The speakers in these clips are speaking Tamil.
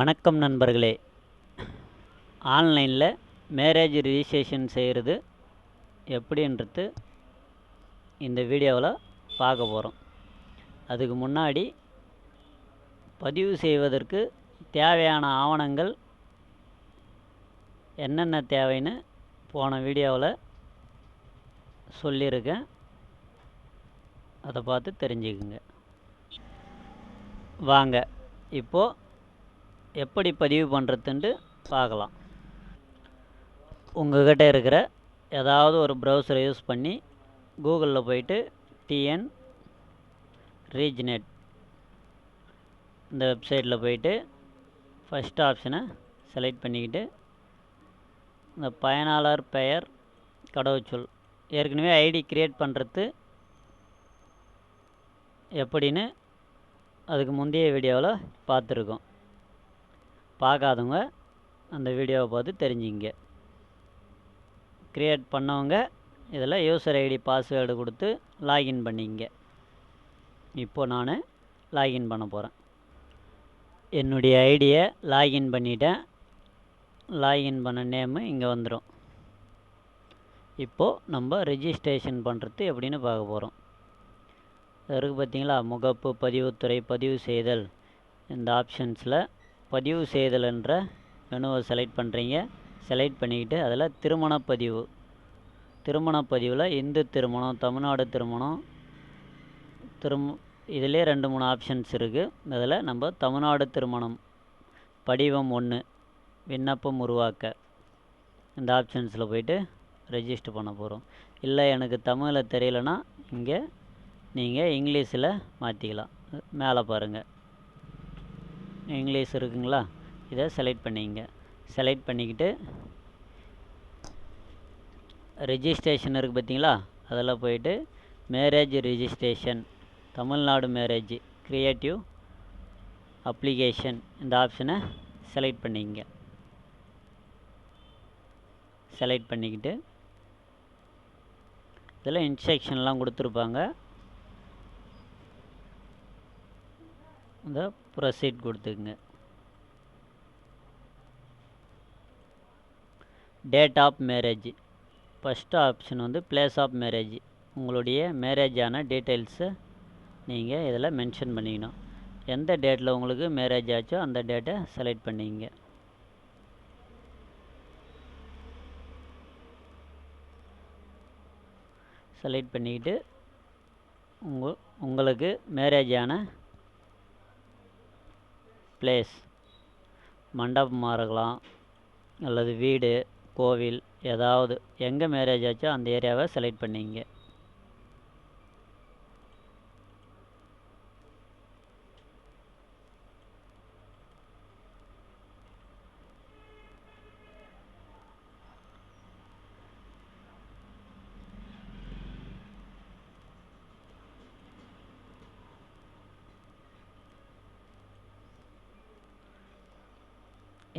வணக்கம் நண்பர்களே. ஆன்லைனில் மேரேஜ் ரிஜிஸ்ட்ரேஷன் செய்கிறது எப்படின்றது இந்த வீடியோவில் பார்க்க போகிறோம் அதுக்கு முன்னாடி பதிவு செய்வதற்கு தேவையான ஆவணங்கள் என்னென்ன தேவைன்னு போன வீடியோவில் சொல்லியிருக்கேன். அதை பார்த்து தெரிஞ்சுக்குங்க. வாங்க இப்போது எப்படி பதிவு பண்ணுறதுன்ட்டு பார்க்கலாம். உங்கள்கிட்ட இருக்கிற ஏதாவது ஒரு ப்ரௌசரை யூஸ் பண்ணி கூகுளில் போயிட்டு டிஎன் ரீஜ்நெட் இந்த வெப்சைட்டில் போயிட்டு ஃபஸ்ட் ஆப்ஷனை செலக்ட் பண்ணிக்கிட்டு இந்த பயனாளர் பெயர் கடவுச்சொல் ஏற்கனவே ஐடி க்ரியேட் பண்ணுறது எப்படின்னு அதுக்கு முந்தைய வீடியோவில் பார்த்துருக்கோம். பார்க்காதவங்க அந்த வீடியோவை பார்த்து தெரிஞ்சுங்க. க்ரியேட் பண்ணவங்க இதில் யூசர் ஐடி பாஸ்வேர்டு கொடுத்து லாகின் பண்ணிங்க. இப்போ நான் லாகின் பண்ண போகிறேன் என்னுடைய ஐடியை லாகின் பண்ணிட்டேன். லாகின் பண்ண நேமு இங்கே வந்துடும் இப்போது நம்ம ரிஜிஸ்ட்ரேஷன் பண்ணுறது எப்படின்னு பார்க்க போகிறோம் இருக்குது பார்த்தீங்களா? முகப்பு பதிவுத்துறை பதிவு செய்தல். இந்த ஆப்ஷன்ஸில் பதிவு செய்தல் என்ற மெனுவை செலக்ட் பண்ணுறீங்க செலக்ட் பண்ணிக்கிட்டு அதில் திருமணப்பதிவு. பதிவு திருமணப் பதிவில் இந்து திருமணம் தமிழ்நாடு திருமணம் திரும் இதிலே ரெண்டு மூணு ஆப்ஷன்ஸ் இருக்குது அதில் நம்ம தமிழ்நாடு திருமணம் படிவம் ஒன்று விண்ணப்பம் உருவாக்க. இந்த ஆப்ஷன்ஸில் போயிட்டு ரெஜிஸ்டர் பண்ண போகிறோம் இல்லை எனக்கு தமிழில் தெரியலனா இங்கே நீங்கள் இங்கிலீஷில் மாற்றிக்கலாம் மேலே பாருங்கள் இங்கிலீஷ் இருக்குங்களா? இதை செலக்ட் பண்ணிங்க. செலக்ட் பண்ணிக்கிட்டு ரிஜிஸ்ட்ரேஷன் இருக்குது பார்த்தீங்களா? அதில் போயிட்டு marriage registration Tamil Nadu marriage creative application இந்த ஆப்ஷனை செலக்ட் பண்ணிங்க. செலக்ட் பண்ணிக்கிட்டு இதில் இன்ஸ்ட்ரக்ஷன்லாம் கொடுத்துருப்பாங்க. இந்த proceed கொடுத்துக்குங்க. Date of marriage first option வந்து பிளேஸ் ஆஃப் மேரேஜ் உங்களுடைய மேரேஜான டீட்டெயில்ஸை நீங்கள் இதில் மென்ஷன் பண்ணிக்கணும். எந்த டேட்டில் உங்களுக்கு மேரேஜ் ஆச்சோ அந்த டேட்டை செலக்ட் பண்ணிங்க செலக்ட் பண்ணிக்கிட்டு உங்கள் உங்களுக்கு மேரேஜான பிளேஸ் மண்டபமாக இருக்கலாம் அல்லது வீடு கோவில் ஏதாவது எங்கே மேரேஜ் ஆச்சோ அந்த ஏரியாவை செலக்ட் பண்ணிங்க.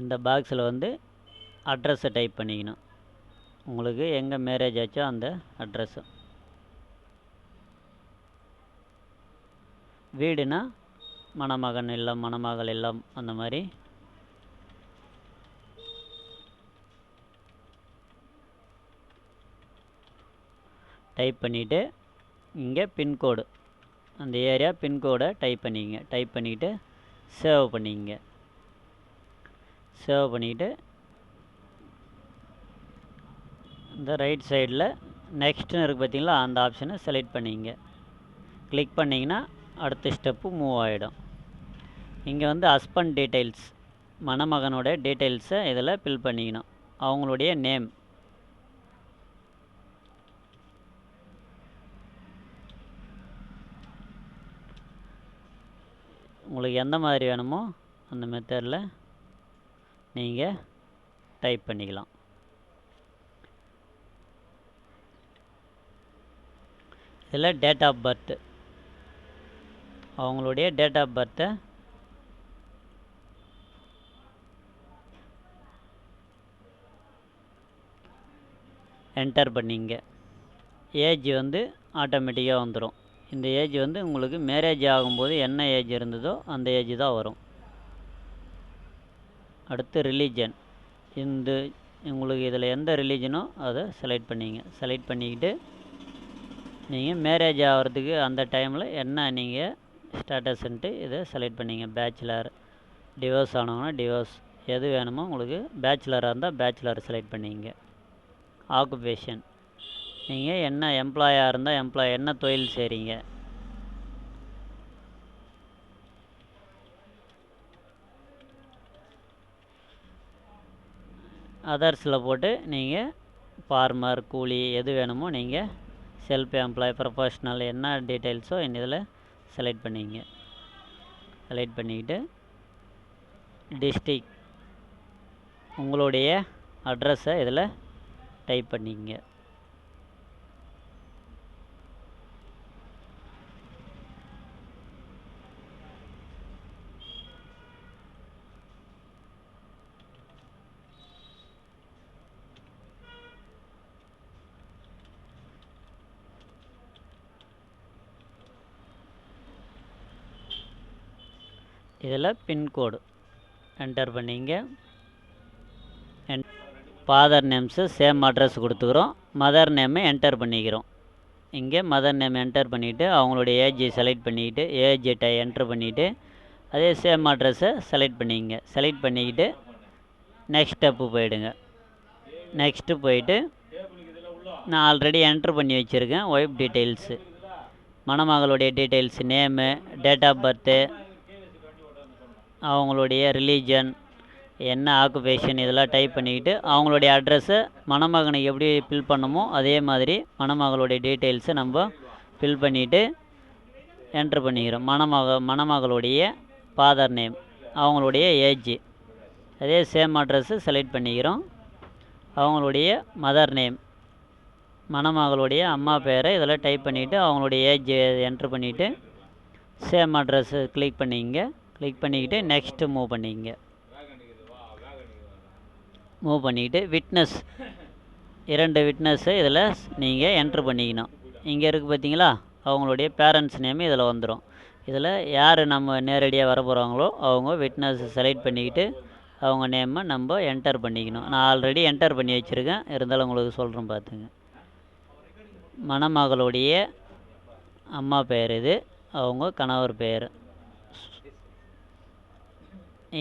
இந்த பாக்ஸில் வந்து அட்ரஸை டைப் பண்ணிக்கணும். உங்களுக்கு எங்கே மேரேஜ் ஆச்சோ அந்த அட்ரஸ்ஸு வீடுனா மணமகன் இல்லம் மணமகள் இல்லம் அந்த மாதிரி. டைப் பண்ணிவிட்டு இங்கே பின்கோடு அந்த ஏரியா பின்கோடை டைப் பண்ணிக்கங்க. டைப் பண்ணிக்கிட்டு சேவ் பண்ணிக்கங்க. சேவ் பண்ணிக்கிட்டு இந்த ரைட் சைடில் நெக்ஸ்ட்னு இருக்குது பார்த்தீங்களா அந்த ஆப்ஷனை செலக்ட் பண்ணிங்க. கிளிக் பண்ணிங்கன்னா அடுத்த ஸ்டெப்பு மூவ் ஆகிடும் இங்கே வந்து ஹஸ்பண்ட் டீட்டெயில்ஸ் மணமகனோட டீட்டெயில்ஸை இதில் ஃபில் பண்ணிக்கணும். அவங்களுடைய நேம் உங்களுக்கு எந்த மாதிரி வேணுமோ அந்த மெத்தடில் நீங்கள் டைப் பண்ணிக்கலாம். இதில் டேட் ஆஃப் பர்த்து அவங்களுடைய டேட் ஆஃப் பர்த்தை என்டர் பண்ணிங்க. ஏஜ் வந்து ஆட்டோமேட்டிக்காக வந்துடும் இந்த ஏஜ் வந்து உங்களுக்கு மேரேஜ் ஆகும்போது என்ன ஏஜ் இருந்ததோ அந்த ஏஜ் தான் வரும். அடுத்து ரிலீஜன் இந்த உங்களுக்கு இதில் எந்த ரிலீஜனோ அதை செலக்ட் பண்ணிங்க. செலக்ட் பண்ணிக்கிட்டு நீங்கள் மேரேஜ் ஆகிறதுக்கு அந்த டைமில் என்ன நீங்கள் ஸ்டேட்டஸ்ன்ட்டு இதை செலக்ட் பண்ணிங்க. பேச்சுலர் டிவோர்ஸ் ஆனவங்கன்னா டிவோர்ஸ் எது வேணுமோ உங்களுக்கு பேச்சுலராக இருந்தால் பேச்சுலர் செலக்ட் பண்ணிங்க. ஆக்குபேஷன் நீங்கள் என்ன எம்ப்ளாயாக இருந்தால் எம்ப்ளாய் என்ன தொழில் செய்கிறீங்க அதர்ஸில் போட்டு நீங்கள் ஃபார்மர் கூலி எது வேணுமோ நீங்கள் செல்ஃப் எம்ப்ளாய் ப்ரொஃபஷ்னல் என்ன டீட்டெயில்ஸோ இந்த இதில் செலக்ட் பண்ணிங்க. செலக்ட் பண்ணிக்கிட்டு டிஸ்ட்ரிக் உங்களுடைய அட்ரஸை இதில் டைப் பண்ணிக்கங்க இதில் பின்கோடு என்டர் பண்ணிங்க. என் ஃபாதர் நேம்ஸு சேம் அட்ரஸ் கொடுத்துக்கிறோம். மதர் நேமை என்டர் பண்ணிக்கிறோம். இங்கே மதர் நேம் என்டர் பண்ணிவிட்டு அவங்களுடைய ஏஜை செலக்ட் பண்ணிக்கிட்டு ஏஜெட்டை டை என்டர் பண்ணிவிட்டு அதே சேம் அட்ரஸை செலக்ட் பண்ணிங்க. செலக்ட் பண்ணிக்கிட்டு நெக்ஸ்ட் ஸ்டெப்பு போயிடுங்க. நெக்ஸ்ட்டு போயிட்டு நான் ஆல்ரெடி என்ட்ரு பண்ணி வச்சுருக்கேன் wife details மணமகளுடைய details name date of birth அவங்களுடைய ரிலீஜன் என்ன ஆக்குபேஷன் இதெல்லாம் டைப் பண்ணிக்கிட்டு அவங்களுடைய அட்ரஸை மணமகனுக்கு எப்படி ஃபில் பண்ணமோ அதே மாதிரி மணமகளுடைய டீட்டெயில்ஸை நம்ம ஃபில் பண்ணிவிட்டு என்ட்ரு பண்ணிக்கிறோம். மணமக மணமகளுடைய ஃபாதர் நேம் அவங்களுடைய ஏஜ் அதே சேம் அட்ரஸ்ஸு செலக்ட் பண்ணிக்கிறோம். அவங்களுடைய மதர் நேம் மணமகளுடைய அம்மா பேரை இதெல்லாம் டைப் பண்ணிவிட்டு அவங்களுடைய ஏஜ் என்ட்ரு பண்ணிவிட்டு சேம் அட்ரஸ்ஸு கிளிக் பண்ணிங்க. கிளிக் பண்ணிக்கிட்டு நெக்ஸ்ட்டு மூவ் பண்ணிக்கங்க. மூவ் பண்ணிக்கிட்டு விட்னஸ் இரண்டு விட்னஸ்ஸு இதில் நீங்கள் என்ட்ரு பண்ணிக்கணும். இங்கே இருக்குது பார்த்தீங்களா அவங்களுடைய பேரண்ட்ஸ் நேம் இதில் வந்துடும் இதில் யார் நம்ம நேரடியாக வர போகிறாங்களோ அவங்க விட்னஸ் செலக்ட் பண்ணிக்கிட்டு அவங்க நேமை நம்ம என்டர் பண்ணிக்கணும். நான் ஆல்ரெடி என்டர் பண்ணி வச்சுருக்கேன். இருந்தாலும் உங்களுக்கு சொல்கிறேன் பார்த்துங்க மணமகளுடைய அம்மா பெயர் இது. அவங்க கணவர் பெயர்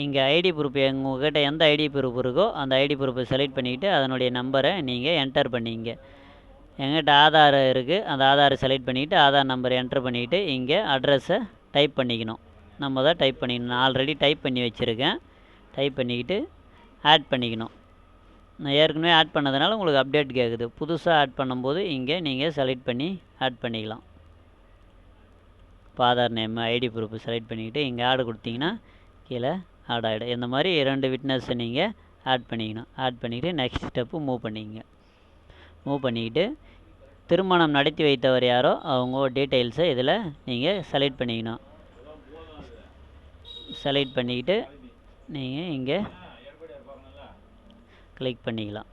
இங்கே ஐடி ப்ரூஃப் உங்கள்கிட்ட எந்த ஐடி ப்ரூஃப் இருக்கோ அந்த ஐடி ப்ரூஃபை செலக்ட் பண்ணிக்கிட்டு அதனுடைய நம்பரை நீங்கள் என்டர் பண்ணிங்க. எங்கிட்ட ஆதார் இருக்குது அந்த ஆதாரை செலக்ட் பண்ணிக்கிட்டு ஆதார் நம்பரை என்டர் பண்ணிக்கிட்டு இங்கே அட்ரஸை டைப் பண்ணிக்கணும். நம்ம தான் டைப் பண்ணிக்கணும் நான் ஆல்ரெடி டைப் பண்ணி வச்சுருக்கேன். டைப் பண்ணிக்கிட்டு ஆட் பண்ணிக்கணும். நான் ஏற்கனவே ஆட் பண்ணதுனால உங்களுக்கு அப்டேட் கேட்குது புதுசாக ஆட் பண்ணும்போது இங்கே நீங்கள் செலக்ட் பண்ணி ஆட் பண்ணிக்கலாம். இப்போ Aadhaar name ID proof select பண்ணிக்கிட்டு இங்கே ஆடு கொடுத்தீங்கன்னா கீழே ஆட் ஆகிடும் இந்த மாதிரி இரண்டு விட்னஸை நீங்கள் ஆட் பண்ணிக்கணும். ஆட் பண்ணிக்கிட்டு நெக்ஸ்ட் ஸ்டெப்பு மூவ் பண்ணிக்கங்க. மூவ் பண்ணிக்கிட்டு திருமணம் நடத்தி வைத்தவர் யாரோ அவங்க டீட்டெயில்ஸை இதில் நீங்கள் செலக்ட் பண்ணிக்கணும். செலக்ட் பண்ணிக்கிட்டு நீங்கள் இங்கே கிளிக் பண்ணிக்கலாம்.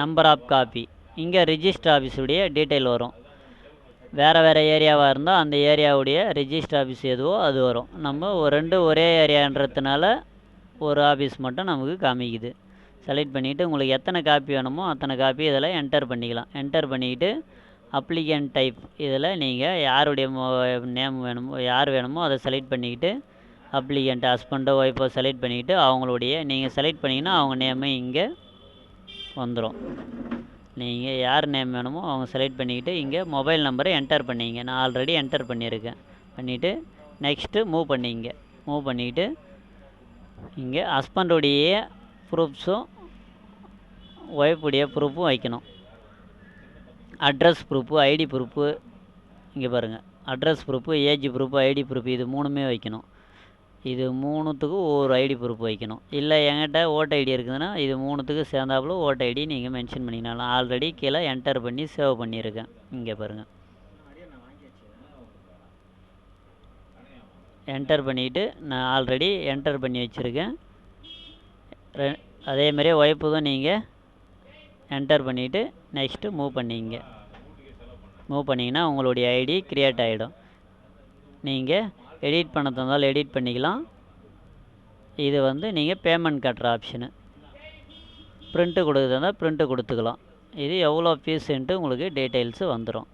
நம்பர் ஆஃப் காப்பி இங்கே ரிஜிஸ்டர் ஆஃபீஸுடைய டீட்டெயில் வரும். வேறு வேறு ஏரியாவாக இருந்தால் அந்த ஏரியாவுடைய ரிஜிஸ்டர் ஆஃபீஸ் எதுவோ அது வரும். நம்ம ஒரு ரெண்டு ஒரே ஏரியான்றதுனால ஒரு ஆஃபீஸ் மட்டும் நமக்கு காமிக்குது. செலக்ட் பண்ணிவிட்டு உங்களுக்கு எத்தனை காப்பி வேணுமோ அத்தனை காப்பி இதில் என்டர் பண்ணிக்கலாம். என்டர் பண்ணிக்கிட்டு அப்ளிகன் டைப் இதில் நீங்கள் யாருடைய நேம் வேணுமோ யார் வேணுமோ அதை செலக்ட் பண்ணிக்கிட்டு அப்ளிகண்ட் ஹஸ்பண்டோ ஒய்ஃபோ செலக்ட் பண்ணிக்கிட்டு அவங்களுடைய நீங்கள் செலக்ட் பண்ணிங்கன்னா அவங்க நேமு இங்கே வந்துடும் நீங்கள் யார் நேம் வேணுமோ அவங்க செலக்ட் பண்ணிக்கிட்டு இங்கே மொபைல் நம்பரை என்டர் பண்ணிங்க. நான் ஆல்ரெடி என்டர் பண்ணியிருக்கேன். பண்ணிவிட்டு நெக்ஸ்ட்டு மூவ் பண்ணிங்க. மூவ் பண்ணிக்கிட்டு இங்கே ஹஸ்பண்டுடைய ப்ரூஃப்ஸும் ஒய்ஃபுடைய ப்ரூஃபும் வைக்கணும். அட்ரஸ் ப்ரூஃபு ஐடி ப்ரூஃபு இங்கே பாருங்கள் address proof age proof ID proof இது மூணுமே வைக்கணும். இது மூணுத்துக்கும் ஒரு ஐடி ப்ரூஃப் வைக்கணும். இல்லை என்கிட்ட ஓட் ஐடி இருக்குதுன்னா இது மூணுத்துக்கு சேர்ந்தாப்புல ஓட் ஐடி நீங்கள் மென்ஷன் பண்ணிக்கலாம் ஆல்ரெடி கீழே என்டர் பண்ணி சேவ் பண்ணியிருக்கேன். இங்கே பாருங்கள் என்டர் பண்ணிவிட்டு நான் ஆல்ரெடி என்டர் பண்ணி வச்சுருக்கேன். ரெ அதே மாதிரியே நீங்கள் என்டர் பண்ணிவிட்டு நெக்ஸ்ட்டு மூவ் பண்ணிங்க. மூவ் பண்ணிங்கன்னா உங்களுடைய ஐடி க்ரியேட் ஆகிடும் நீங்கள் எடிட் பண்ண தந்தாலும் எடிட் பண்ணிக்கலாம். இது வந்து நீங்கள் பேமெண்ட் கட்டுற ஆப்ஷனு ப்ரிண்ட்டு கொடுக்குறதா ப்ரிண்ட்டு கொடுத்துக்கலாம். இது எவ்வளோ ஃபீஸுன்ட்டு உங்களுக்கு டீட்டெயில்ஸு வந்துடும்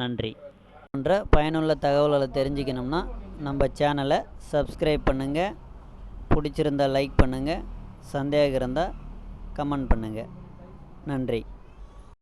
நன்றி. போன்ற பயனுள்ள தகவல்களை தெரிஞ்சுக்கணும்னா நம்ம சேனலை சப்ஸ்கிரைப் பண்ணுங்கள் பிடிச்சிருந்தா லைக் பண்ணுங்கள் சந்தேகம் இருந்தால் கமெண்ட் பண்ணுங்கள் நன்றி.